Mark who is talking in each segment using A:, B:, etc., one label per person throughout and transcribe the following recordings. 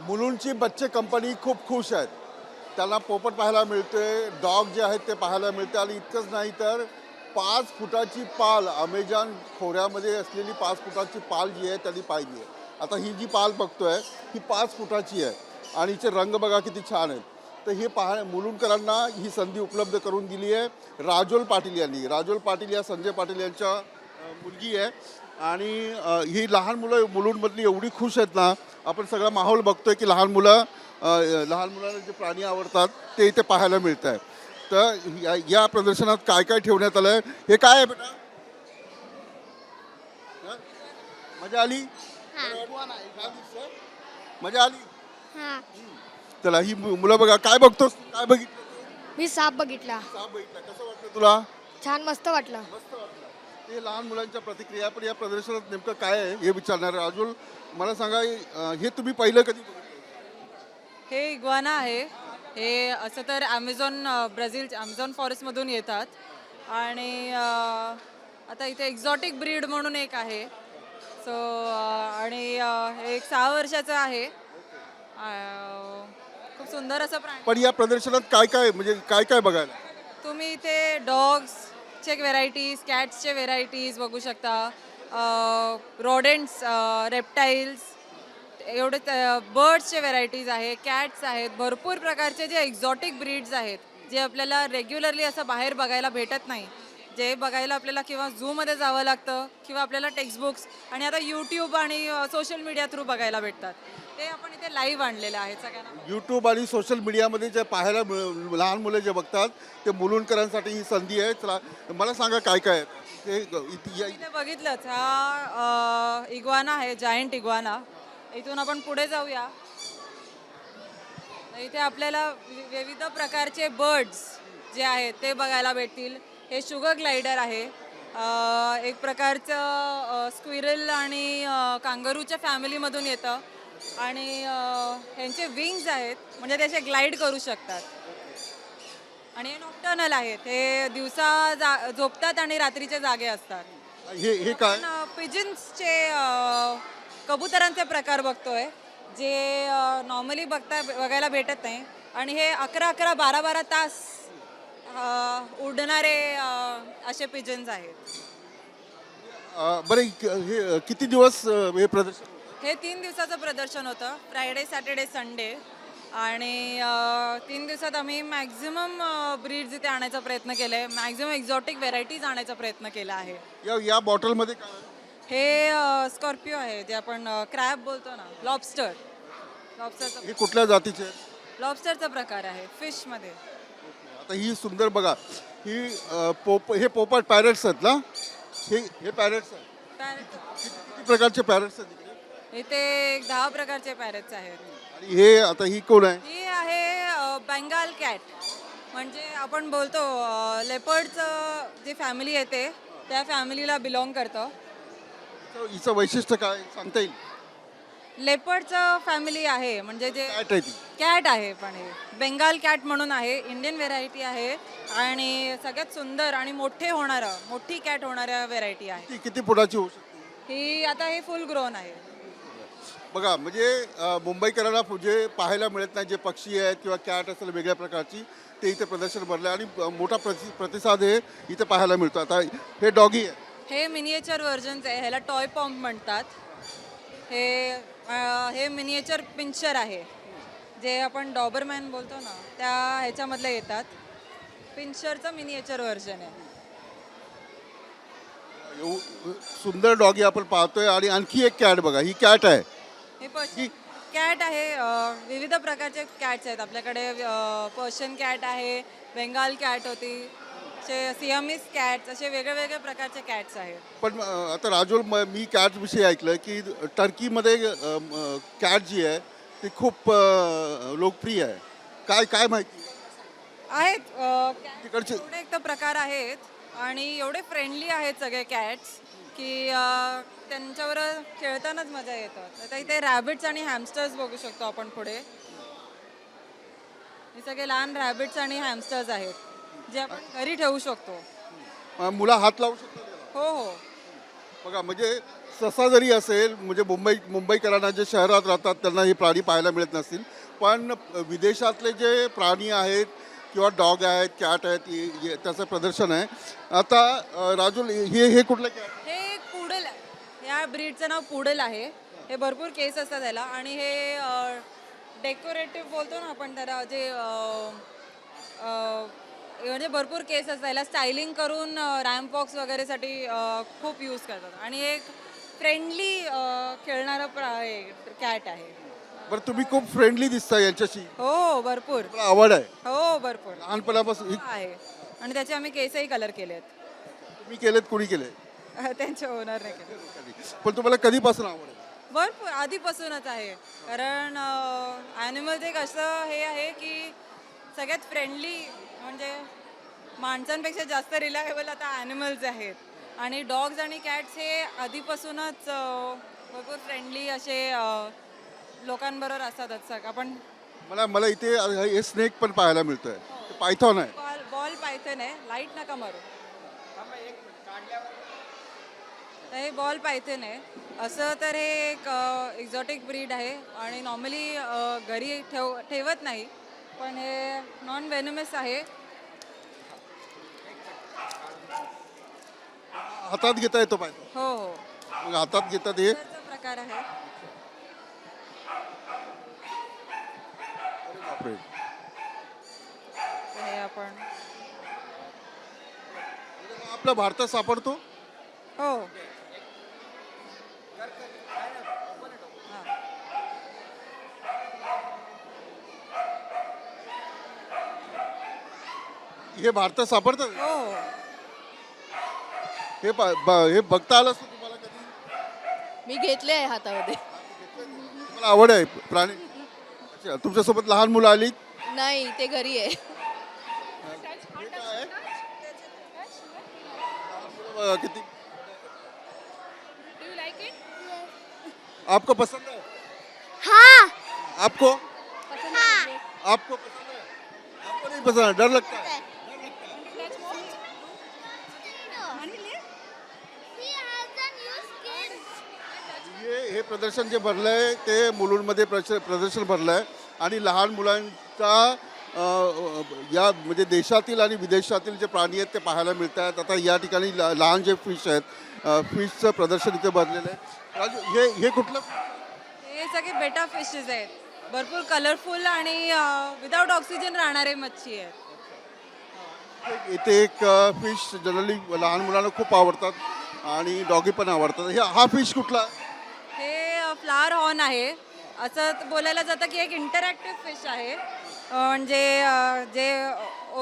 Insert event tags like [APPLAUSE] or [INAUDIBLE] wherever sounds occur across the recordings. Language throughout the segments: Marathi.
A: मुलुंडची बच्चे कंपनी खूप खुश आहेत. त्यांना पोपट पाहायला मिळते डॉग जे आहेत ते पाहायला मिळते आणि इतकंच नाही तर पाच फुटाची पाल अमेझॉन खोऱ्यामध्ये असलेली पाच फुटाची पाल जी आहे त्यांनी पाहिली आहे. आता ही जी पाल बघतोय ही पाच फुटाची आहे आणि हिचे रंग बघा किती छान आहेत. तर हे पाह मुलुंडकरांना ही संधी उपलब्ध करून दिली आहे. राजोल पाटील यांनी राजोल पाटील या संजय पाटील यांच्या मुलगी आहे. आणि ही लहान मुलं मुलुंडमधली एवढी खुश आहेत ना आपण सगळा माहोल बघतोय की लहान मुलं लहान मुलांना जे प्राणी आवडतात ते इथे पाहायला मिळत आहे तर या- या प्रदर्शनात काय काय ठेवण्यात आलं आहे हे काय आहे बेटा? हं? मजा आली? मजा आली?
B: हा.
A: चला ही मु- मुलं बघा काय बघतोस? काय बघितलं
B: मी साप बघितला.
A: साप बघितला. कसं वाटलं तुला?
B: छान मस्त वाटलं.
A: मस्त वाटलं. ते लहान मुलांच्या प्रतिक्रिया पण या प्रदर्शनात नेमकं काय आहे हे विचारणार आहे. अजून मला सांगा अं, हे तुम्ही पहिलं कधी बघितलं?
C: हे इग्वाना आहे. हे असं तर ॲमेझॉन ब्राझील ॲमेझॉन फॉरेस्टमधून येतात. आणि अ, आता इथे एक्झॉटिक ब्रीड म्हणून एक आहे. सो आणि अ, हे एक सहा वर्षाचं आहे. अ, खूप सुंदर असं प्राणी
A: पण या प्रदर्शनात काय काय म्हणजे काय काय बघायला?
C: तुम्ही इथे डॉग्सचे व्हेरायटीज कॅट्सचे व्हेरायटीज बघू शकता. रॉडेंट्स रेप्टाईल्स एवढे बर्ड्सचे व्हेरायटीज आहे कॅट्स आहेत भरपूर प्रकारचे जे एक्झॉटिक ब्रीड्स आहेत जे आपल्याला रेग्युलरली असं बाहेर बघायला भेटत नाही. जे बघायला आपल्याला किंवा झूमध्ये जावं लागतं किंवा आपल्याला टेक्स्टबुक्स आणि आता यूट्यूब आणि सोशल मीडिया थ्रू बघायला भेटतात. ते आपण इथे लाईव्ह आणलेलं आहे. सगळ्यांना
A: यूट्यूब आणि सोशल मीडियामध्ये जे पाहायला मिळ- लहान मुलं जे बघतात ते मुलुंडकरांसाठी ही संधी आहे. चला मला सांगा काय काय आहे. ते इथे या-
C: इथे बघितलंच. हा इग्वाना आहे जायंट इग्वाना. इथून आपण पुढे जाऊया. तर इथे आपल्याला वि- विविध प्रकारचे बर्ड्स जे आहेत ते बघायला भेटतील. हे शुगर ग्लायडर आहे. अ, एक प्रकारचं स्क्विरल आणि कांगारूच्या फॅमिलीमधून येतं. आणि ह्यांचे विंग्स आहेत म्हणजे ते असे ग्लाईड करू शकतात. आणि हे नॉक्टर्नल आहेत हे दिवसा जा झोपतात आणि रात्रीचे जागे असतात.
A: हे हे काय?
C: पिजन्सचे कबुतरांचे प्रकार बघतोय जे नॉर्मली बघता बघायला भेटत नाही. आणि हे अकरा अकरा बारा बारा तास उडणारे असे पिजन्स आहेत.
A: बरं हे किती दिवस हे प्रदर्शन
C: हे तीन दिवसाचं प्रदर्शन होतं. फ्रायडे सॅटर्डे संडे आणि तीन दिवसात आम्ही मॅक्झिमम ब्रीड्स इथे आणायचा प्रयत्न केला आहे मॅक्झिमम एक्झॉटिक व्हेरायटीज आणायचा प्रयत्न केला आहे.
A: या या बॉटलमध्ये?
C: हे स्कॉर्पिओ आहे. जे आपण क्रॅब बोलतो ना लॉबस्टर लॉबस्टरचा
A: हे कुठल्या जातीचे?
C: लॉबस्टरचा प्रकार आहे फिशमध्ये
A: आता ही सुंदर बघा. ही अं, पोप हे पोपट पॅरेट्स आहेत ना? हे हे पॅरेट्स आहेत. किती प्रकारचे पॅरेट्स आहेत?
C: इथे दहा प्रकारचे पॅरेट्स आहेत.
A: हे आता ही कोण आहे?
C: ही आहे बेंगाल कॅट म्हणजे आपण बोलतो लेपर्डचं जी फॅमिली येते त्या फॅमिलीला बिलॉंग करतं.
A: तर हिचं वैशिष्ट्य काय सांगता येईल?
C: लेपर्डचं फॅमिली आहे म्हणजे जे
A: काय आहे ती.
C: कॅट आहे पण हे. बेंगाल कॅट म्हणून आहे इंडियन व्हेरायटी आहे आणि सगळ्यात सुंदर आणि मोठे होणारं मोठी कॅट होणाऱ्या व्हेरायटी आहे.
A: ती किती फुटाची होऊ शकते?
C: ही आता हे फुल ग्रोन आहे.
A: बघा म्हणजे मुंबईकरांना जे पाहायला मिळत नाही जे पक्षी आहेत किंवा कॅट असेल वेगळ्या प्रकारची ते इथे प्रदर्शन भरलं आणि मोठा प्रति प्रतिसाद हे इथे पाहायला मिळतो. आता हे डॉगी आहे.
C: हे मिनिएचर व्हर्जन्स आहे. ह्याला टॉय पॉम्प म्हणतात. हे हे मिनिएचर पिंचर आहे. जे आपण डॉबरमॅन बोलतो ना त्या ह्याच्यामधले येतात. पिंचरचं मिनिएचर व्हर्जन आहे.
A: सुंदर डॉगी आपण पाहतोय आणि आणखी एक कॅट बघा ही कॅट आहे.
C: हे पर्शियन कॅट आहे विविध प्रकारचे कॅट्स आहेत. आपल्याकडे पर्शियन कॅट आहे बेंगाल कॅट होती असे सियामीस कॅट्स असे वेगळे वेगळे प्रकारचे कॅट्स आहेत.
A: पण आता राजोल म- मी कॅट विषयी ऐकलं की टर्कीमध्ये कॅट जी आहे ती खूप लोकप्रिय आहे. काय काय माहिती?
C: आहेत
A: तिकडचे
C: एक तर प्रकार आहेत आणि एवढे फ्रेंडली आहेत सगळे कॅट्स की त्यांच्यावर खेळतानाच मजा येतं. आता इथे रॅबिट्स आणि हॅमस्टर्स बघू शकतो आपण पुढे. हे सगळे लहान रॅबिट्स आणि हॅमस्टर्स आहेत जे आपण घरी ठेवू शकतो.
A: अं, मुलं हात लावू शकतात त्याला.
C: हो हो.
A: बघा म्हणजे ससा जरी असेल म्हणजे मुंबई मुंबईकरांना जे शहरात राहतात त्यांना हे प्राणी पाहायला मिळत नसतील. पण विदेशातले जे प्राणी आहेत किंवा डॉग आहेत कॅट आहेत हे- हे- त्याचं प्रदर्शन आहे. आता अ, राजुल हे हे कुठलं कॅट
C: या ब्रीडचं नाव पुडल आहे. हे भरपूर केस असतात त्याला. आणि हे डेकोरेटिव्ह बोलतो ना आपण त्याला जे म्हणजे भरपूर केस असतात याला स्टायलिंग करून रॅम्प वॉक्स वगैरेसाठी खूप यूज करतात. आणि एक फ्रेंडली खेळणारं कॅट आहे.
A: बरं तुम्ही खूप फ्रेंडली दिसता यांच्याशी.
C: हो भरपूर.
A: मला आवड आहे.
C: हो भरपूर.
A: लहानपणापासून.
C: आहे. आणि त्याचे आम्ही केसही कलर केलेत.
A: तुम्ही केलेत कुणी केले [LAUGHS]
C: त्यांच्या ओनरने केले.
A: पण तुम्हाला कधीपासून आवड आहे?
C: भरपूर आधीपासूनच आहे. कारण ॲनिमल्स एक असं हे आहे की सगळ्यात फ्रेंडली म्हणजे माणसांपेक्षा जास्त रिलायबल आता ॲनिमल्स आहेत. आणि डॉग्स आणि कॅट्स हे आधीपासूनच अं, भरपूर फ्रेंडली असे अं, लोकांबरोबर असतातच सग आपण
A: मला मला इथे हे स्नेक पण पाहायला मिळतोय. पायथॉन आहे.
C: बॉल बॉल पायथन आहे. लाइट नका मारू. तर हे बॉल पायथन आहे. असं तर हे एक एक्झॉटिक ब्रीड आहे आणि नॉर्मली घरी ठेव ठेवत नाही. पण हे नॉन वेनमस आहे.
A: हातात घेता येतो पायथॉन
C: हो हो.
A: मग हातात घेतात हे.
C: त्याचा प्रकार आहे.
A: बापरे.
C: तर हे आपण.
A: आपला भारतात सापडतो?
C: हो. हां
A: भारतात सापडतं?
C: हो. हो
A: हे पा- ब- हे बघता आलं असतं तुम्हाला कधी?
D: मी घेतले आहे हातामध्ये.
A: मला आवड आहे प्राणी? अच्छा तुमच्यासोबत लहान मुलं आली?
D: नाही ते घरी आहे.
A: हे काय आहे? बघा किती? आपको पसंद है?
B: हाँ।
A: आपको?
B: हाँ।
A: आपको पसंद है? आपको नहीं पसंद है? डर लगता है? हे हे प्रदर्शन जे भरलं आहे ते मुलुंडमध्ये प्रदर्शन भरलं आहे आणि लहान मुलांचा या म्हणजे देशातील आणि विदेशातील जे प्राणी आहेत ते पाहायला मिळत आहेत. आता या ठिकाणी लहान जे फिश आहेत फिशचं प्रदर्शन इथे भरलेलं आहे. राजू हे हे कुठलं?
C: हे सगळे बेटा फिशेस आहेत. भरपूर कलरफुल आणि विदाउट ऑक्सिजन राहणारे मच्छी आहेत.
A: इथे एक फिश जनरली लहान मुलांना खूप आवडतात आणि डॉगी पण आवडतात. हे हा फिश कुठला?
C: हे फ्लावर हॉर्न आहे. असं बोलायला जातं की एक इंटरॅक्टिव्ह फिश आहे. म्हणजे जे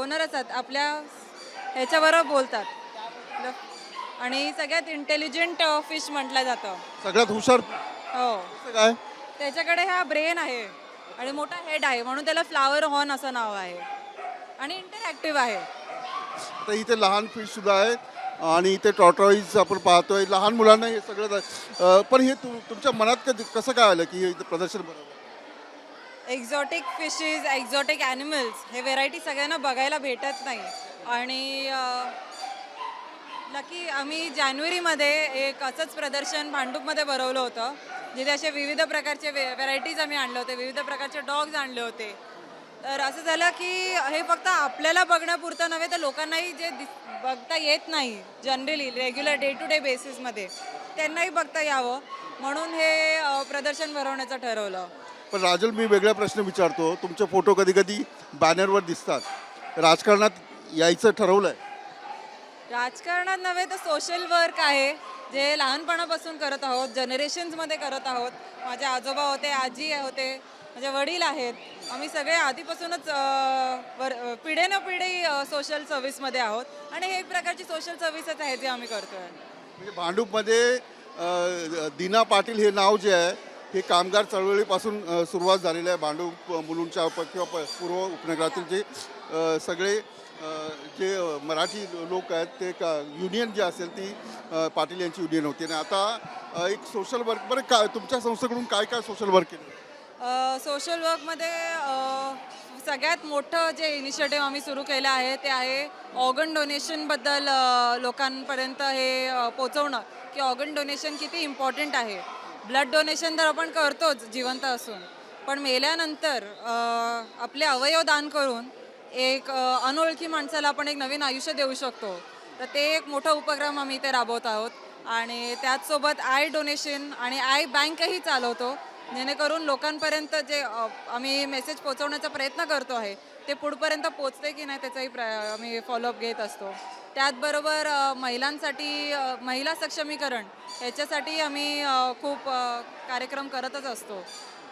C: ओनर असतात आपल्या ह्याच्याबरोबर बोलतात. आणि सगळ्यात इंटेलिजंट फिश म्हटलं जातं.
A: सगळ्यात हुशार
C: हो.
A: काय?
C: त्याच्याकडे हा ब्रेन आहे आणि मोठा हेड आहे म्हणून त्याला फ्लावर हॉर्न असं नाव आहे. आणि इंटरॅक्टिव्ह आहे.
A: आता इथे लहान फिश सुद्धा आहेत. आणि इथे टॉटॉईज आपण पाहतोय लहान मुलांना हे सगळं पण हे तुम तुमच्या मनात कधी कसं काय आलं की हे प्रदर्शन बरोबर?
C: एक्झॉटिक फिशेस एक्झॉटिक ॲनिमल्स हे व्हेरायटी सगळ्यांना बघायला भेटत नाही. आणि नक्की आम्ही जानेवारीमध्ये एक असंच प्रदर्शन भांडूपमध्ये भरवलं होतं जिथे असे विविध प्रकारचे व्हेरायटीज आम्ही आणले होते विविध प्रकारचे डॉग्स आणले होते. तर असं झालं की हे फक्त आपल्याला बघण्यापुरतं नव्हे तर लोकांनाही जे दिस बघता येत नाही generally regular day to day बेसिसमध्ये त्यांनाही बघता यावं. म्हणून हे अ, प्रदर्शन भरवण्याचं ठरवलं.
A: पण राजल मी वेगळा प्रश्न विचारतो. तुमचे फोटो कधी कधी बॅनरवर दिसतात. राजकारणात यायचं ठरवलंय.
C: राजकारणात नव्हे तर सोशल वर्क आहे. जे लहानपणापासून करत आहोत जनरेशन्समध्ये करत आहोत. माझे आजोबा होते आजी होते माझे वडील आहेत. आम्ही सगळे आधीपासूनच वर पिढे न पिढी सोशल सर्व्हिसमध्ये आहोत. आणि हे एक प्रकारची सोशल सर्व्हिसच आहे जे आम्ही करतोय.
A: म्हणजे भांडूपमध्ये दीना पाटील हे नाव जे आहे हे कामगार चळवळीपासून सुरुवात झालेली आहे. भांडूप मुलुंडच्या प- किंवा प- पूर्व उपनगरातील जे सगळे जे मराठी लोक आहेत ते का युनियन जी असेल ती पाटील यांची युनियन होती. आणि आता एक सोशल वर्क बरं काय तुमच्या संस्थेकडून काय काय सोशल वर्क केलं?
C: सोशल वर्कमध्ये सगळ्यात मोठं जे इनिशिएटिव्ह आम्ही सुरू केलं आहे ते आहे ऑर्गन डोनेशनबद्दल लोकांपर्यंत हे पोचवणं. की ऑर्गन डोनेशन किती इम्पॉर्टंट आहे. ब्लड डोनेशन तर आपण करतोच जिवंत असून. पण मेल्यानंतर आपले अवयव दान करून एक अनोळखी माणसाला आपण एक नवीन आयुष्य देऊ शकतो. तर ते एक मोठा उपक्रम आम्ही इथे राबवत आहोत. आणि त्याचसोबत आय डोनेशन आणि आय बँकही चालवतो. जेणेकरून लोकांपर्यंत जे आम्ही मेसेज पोहोचवण्याचा प्रयत्न करतो आहे ते पुढपर्यंत पोचते की नाही त्याचाही प्र आम्ही फॉलोअप घेत असतो. त्याचबरोबर महिलांसाठी महिला सक्षमीकरण याच्यासाठी आम्ही खूप कार्यक्रम करतच असतो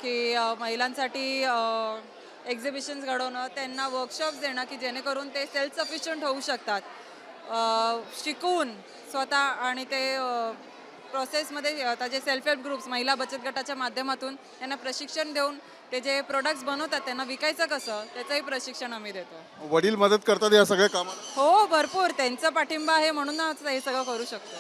C: की महिलांसाठी एक्झिबिशन्स घडवणं त्यांना वर्कशॉप्स देणं की जेणेकरून ते सेल्फ सफिशियंट होऊ शकतात. शिकून स्वतः आणि ते प्रोसेसमध्ये जे सेल्फ हेल्प ग्रुप्स महिला बचत गटाच्या माध्यमातून त्यांना प्रशिक्षण देऊन ते जे प्रोडक्ट्स बनवतात त्यांना विकायचं कसं त्याचंही प्रशिक्षण आम्ही देतो.
A: वडील मदत करतात या सगळ्या कामाला
C: हो भरपूर. त्यांचा पाठिंबा आहे म्हणूनच हे सगळं करू शकतो.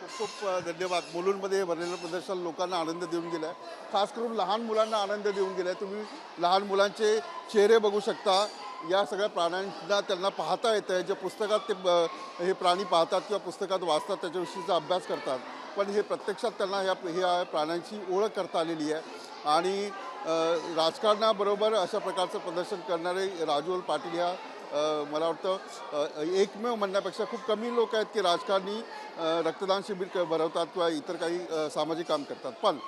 A: खूप खूप धन्यवाद. मुलुंडमध्ये हे भरलेलं प्रदर्शन लोकांना आनंद देऊन गेलं आहे खास करून लहान मुलांना आनंद देऊन गेला आहे तुम्ही लहान मुलांचे चेहरे बघू शकता. या सगळ्या प्राण्यांना त्यांना पाहता येतं आहे जे पुस्तकात ते हे प्राणी पाहतात किंवा पुस्तकात वाचतात त्याच्याविषयीचा अभ्यास करतात. पण हे प्रत्यक्षात त्यांना ह्या ह्या प्राण्यांची ओळख करता आलेली आहे. आणि राजकारणाबरोबर अशा प्रकारचं प्रदर्शन करणारे राजूल पाटील ह्या मला वाटतं एकमेव म्हणण्यापेक्षा खूप कमी लोक आहेत की राजकारणी रक्तदान शिबिर भरवतात किंवा इतर काही सामाजिक काम करतात. पण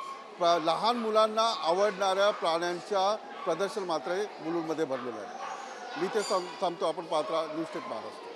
A: लहान मुलांना आवडणाऱ्या प्राण्यांच्या प्रदर्शन मात्र मुलूंमध्ये भरलेलं आहे मी ते थांबतो आपण पात्रा न्यूज स्टेट महाराष्ट्र.